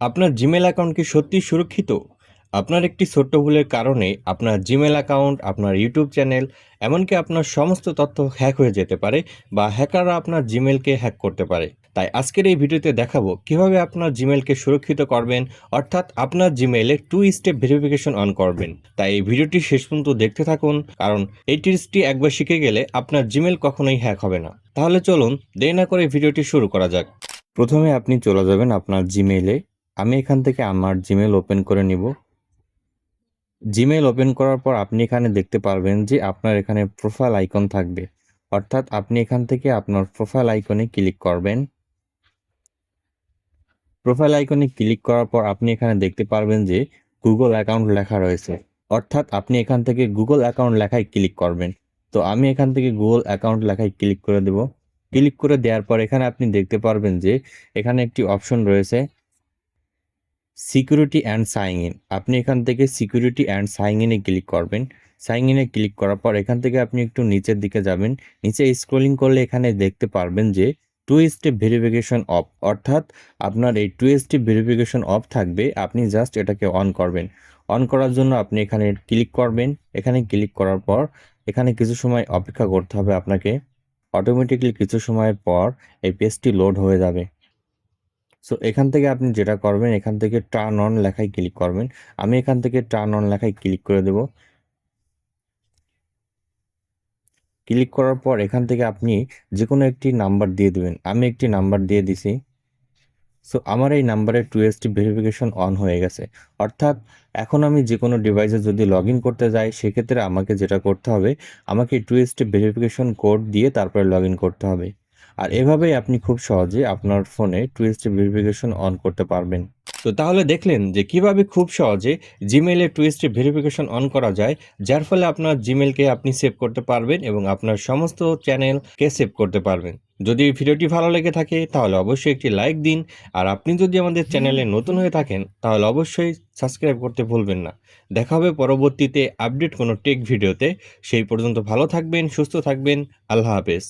আপনার Gmail account কি সত্যি সুরক্ষিত? আপনার একটি ছোট্ট ভুলের কারণে আপনার জিমেল অ্যাকাউন্ট আপনার ইউটিউব চ্যানেল এমনকি আপনার সমস্ত তথ্য হ্যাক হয়ে যেতে পারে বা হ্যাকাররা আপনার জিমেলকে হ্যাক করতে পারে। তাই আজকের এই ভিডিওতে দেখাবো কীভাবে আপনার জিমেলকে সুরক্ষিত করবেন, অর্থাৎ আপনার জিমেলে টু স্টেপ ভেরিফিকেশন অন করবেন। তাই এই ভিডিওটি শেষ পর্যন্ত দেখতে থাকুন, কারণ এই টিপসটি একবার শিখে গেলে আপনার জিমেল কখনোই হ্যাক হবে না। তাহলে চলুন দেরি না করে ভিডিওটি শুরু করা যাক। প্রথমে আপনি চলে যাবেন আপনার জিমেইলে আমি এখান থেকে আমার জিমেল ওপেন করে নিব। জিমেল ওপেন করার পর আপনি এখানে দেখতে পারবেন যে আপনার এখানে প্রোফাইল আইকন থাকবে। অর্থাৎ আপনি এখান থেকে আপনার প্রোফাইল আইকনে ক্লিক করবেন। প্রোফাইল আইকনে ক্লিক করার পর আপনি এখানে দেখতে পারবেন যে গুগল অ্যাকাউন্ট লেখা রয়েছে। অর্থাৎ আপনি এখান থেকে গুগল অ্যাকাউন্ট লেখায় ক্লিক করবেন। তো আমি এখান থেকে গুগল অ্যাকাউন্ট লেখায় ক্লিক করে দেব। ক্লিক করে দেওয়ার পর এখানে আপনি দেখতে পারবেন যে এখানে একটি অপশন রয়েছে। সিকিউরিটি অ্যান্ড সাইন ইন আপনি এখান থেকে সিকিউরিটি অ্যান্ড সাইন ইনে ক্লিক করবেন। সাইন ইনে ক্লিক করার পর এখান থেকে আপনি একটু নিচের দিকে যাবেন। নিচে স্ক্রলিং করলে এখানে দেখতে পারবেন যে টু স্টেপ ভেরিফিকেশন অফ অর্থাৎ আপনার এই টু স্টেপ ভেরিফিকেশন অফ থাকবে, আপনি জাস্ট এটাকে অন করবেন। অন করার জন্য আপনি এখানে ক্লিক করবেন। এখানে ক্লিক করার পর এখানে কিছু সময় অপেক্ষা করতে হবে আপনাকে। অটোমেটিকলি কিছু সময়ের পর এই পেজটি লোড হয়ে যাবে। সো এখান থেকে আপনি যেটা করবেন, এখান থেকে টার্ন অন লেখায় ক্লিক করবেন। আমি এখান থেকে টার্ন অন লেখায় ক্লিক করে দেব। ক্লিক করার পর এখান থেকে আপনি যে কোনো একটি নাম্বার দিয়ে দেবেন। আমি একটি নাম্বার দিয়ে দিছি। সো আমার এই নাম্বারে টু এসটি ভেরিফিকেশন অন হয়ে গেছে। অর্থাৎ, এখন আমি যে কোনো ডিভাইসে যদি লগ ইন করতে যাই, সেক্ষেত্রে আমাকে যেটা করতে হবে, আমাকে টু স্টেপ ভেরিফিকেশন কোড দিয়ে তারপরে লগ ইন করতে হবে। আর এভাবেই আপনি খুব সহজে আপনার ফোনে টু স্টেপ ভেরিফিকেশন অন করতে পারবেন। তো তাহলে দেখলেন যে কীভাবে খুব সহজে জিমেইলে টু স্টেপ ভেরিফিকেশন অন করা যায়, যার ফলে আপনার জিমেলকে আপনি সেভ করতে পারবেন এবং আপনার সমস্ত চ্যানেলকে সেভ করতে পারবেন। যদি ভিডিওটি ভালো লেগে থাকে, তাহলে অবশ্যই একটি লাইক দিন। আর আপনি যদি আমাদের চ্যানেলে নতুন হয়ে থাকেন, তাহলে অবশ্যই সাবস্ক্রাইব করতে ভুলবেন না। দেখা হবে পরবর্তীতে আপডেট কোনো টেক ভিডিওতে সেই পর্যন্ত ভালো থাকবেন, সুস্থ থাকবেন, আল্লাহ হাফেজ।